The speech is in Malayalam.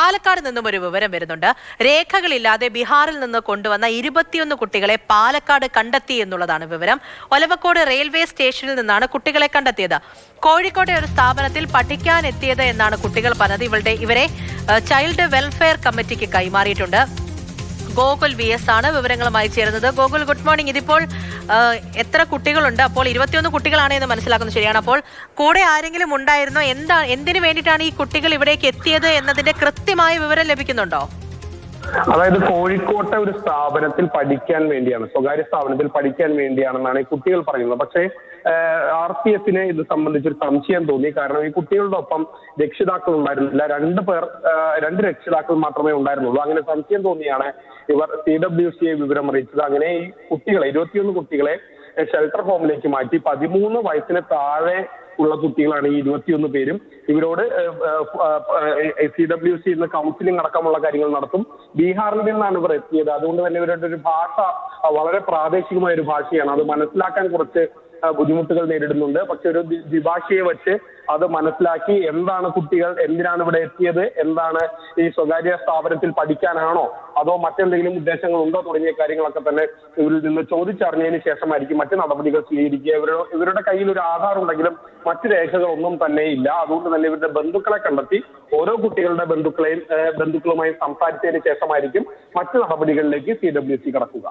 പാലക്കാട് നിന്നും ഒരു വിവരം വരുന്നുണ്ട്. രേഖകളില്ലാതെ ബീഹാറിൽ നിന്ന് കൊണ്ടുവന്ന ഇരുപത്തിയൊന്ന് കുട്ടികളെ പാലക്കാട് കണ്ടെത്തി എന്നുള്ളതാണ് വിവരം. ഒലവക്കോട് റെയിൽവേ സ്റ്റേഷനിൽ നിന്നാണ് കുട്ടികളെ കണ്ടെത്തിയത്. കോഴിക്കോട്ടെ ഒരു സ്ഥാപനത്തിൽ പഠിക്കാനെത്തിയത് എന്നാണ് കുട്ടികൾ പറഞ്ഞത്. ഇവളുടെ ഇവരെ ചൈൽഡ് വെൽഫെയർ കമ്മിറ്റിക്ക് കൈമാറിയിട്ടുണ്ട്. ഗോകുൽ വി എസ് ആണ് വിവരങ്ങളുമായി ചേരുന്നത്. Gokul good morning. ഇതിപ്പോൾ എത്ര കുട്ടികളുണ്ട്? അപ്പോൾ ഇരുപത്തിയൊന്ന് കുട്ടികളാണ് എന്ന് മനസ്സിലാക്കുന്നത് ശരിയാണ്. അപ്പോൾ കൂടെ ആരെങ്കിലും ഉണ്ടായിരുന്നോ? എന്താ എന്തിനു വേണ്ടിയിട്ടാണ് ഈ കുട്ടികൾ ഇവിടേക്ക് എത്തിയത് എന്നതിന്റെ കൃത്യമായ വിവരം ലഭിക്കുന്നുണ്ടോ? അതായത് കോഴിക്കോട്ടെ ഒരു സ്ഥാപനത്തിൽ പഠിക്കാൻ വേണ്ടിയാണ് സ്വകാര്യ സ്ഥാപനത്തിൽ പഠിക്കാൻ വേണ്ടിയാണെന്നാണ് ഈ കുട്ടികൾ പറയുന്നത്. പക്ഷേ ആർ പി എഫിന് ഇത് സംബന്ധിച്ചൊരു സംശയം തോന്നി. കാരണം ഈ കുട്ടികളുടെ ഒപ്പം രക്ഷിതാക്കൾ ഉണ്ടായിരുന്നില്ല. രണ്ട് പേർ രണ്ട് രക്ഷിതാക്കൾ മാത്രമേ ഉണ്ടായിരുന്നുള്ളൂ. അങ്ങനെ സംശയം തോന്നിയാണ് ഇവർ സി ഡബ്ല്യു സിയെ വിവരം അറിയിച്ചത്. അങ്ങനെ ഈ കുട്ടികളെ ഇരുപത്തിയൊന്ന് കുട്ടികളെ ഷെൽട്ടർ ഹോമിലേക്ക് മാറ്റി. പതിമൂന്ന് വയസ്സിന് താഴെ ഉള്ള കുട്ടികളാണ് ഈ ഇരുപത്തിയൊന്ന് പേരും. ഇവരോട് സി ഡബ്ല്യു സി ഇന്ന് കൗൺസിലിംഗ് അടക്കമുള്ള കാര്യങ്ങൾ നടത്തും. ബീഹാറിൽ നിന്നാണ് ഇവർ എത്തിയത്. അതുകൊണ്ട് തന്നെ ഇവരുടെ ഒരു ഭാഷ വളരെ പ്രാദേശികമായ ഒരു ഭാഷയാണ്. അത് മനസ്സിലാക്കാൻ കുറച്ച് ബുദ്ധിമുട്ടുകൾ നേരിടുന്നുണ്ട്. പക്ഷെ ഒരു ദ്വി- ദ്വിഭാഷയെ വെച്ച് അത് മനസ്സിലാക്കി എന്താണ് കുട്ടികൾ എന്തിനാണ് ഇവിടെ എത്തിയത് എന്താണ് ഈ സ്വകാര്യ സ്ഥാപനത്തിൽ പഠിക്കാനാണോ അതോ മറ്റെന്തെങ്കിലും ഉദ്ദേശങ്ങൾ ഉണ്ടോ തുടങ്ങിയ കാര്യങ്ങളൊക്കെ തന്നെ ഇവരിൽ നിന്ന് ചോദിച്ചറിഞ്ഞതിന് ശേഷമായിരിക്കും മറ്റു നടപടികൾ സ്വീകരിക്കുക. ഇവരുടെ ഇവരുടെ കയ്യിൽ ഒരു ആധാർ ഉണ്ടെങ്കിലും മറ്റു രേഖകളൊന്നും തന്നെ ഇല്ല. അതുകൊണ്ട് തന്നെ ഇവരുടെ ബന്ധുക്കളെ കണ്ടെത്തി ഓരോ കുട്ടികളുടെ ബന്ധുക്കളെയും ബന്ധുക്കളുമായി സംസാരിച്ചതിന് ശേഷമായിരിക്കും മറ്റു നടപടികളിലേക്ക് സി ഡബ്ല്യു സി കടക്കുക.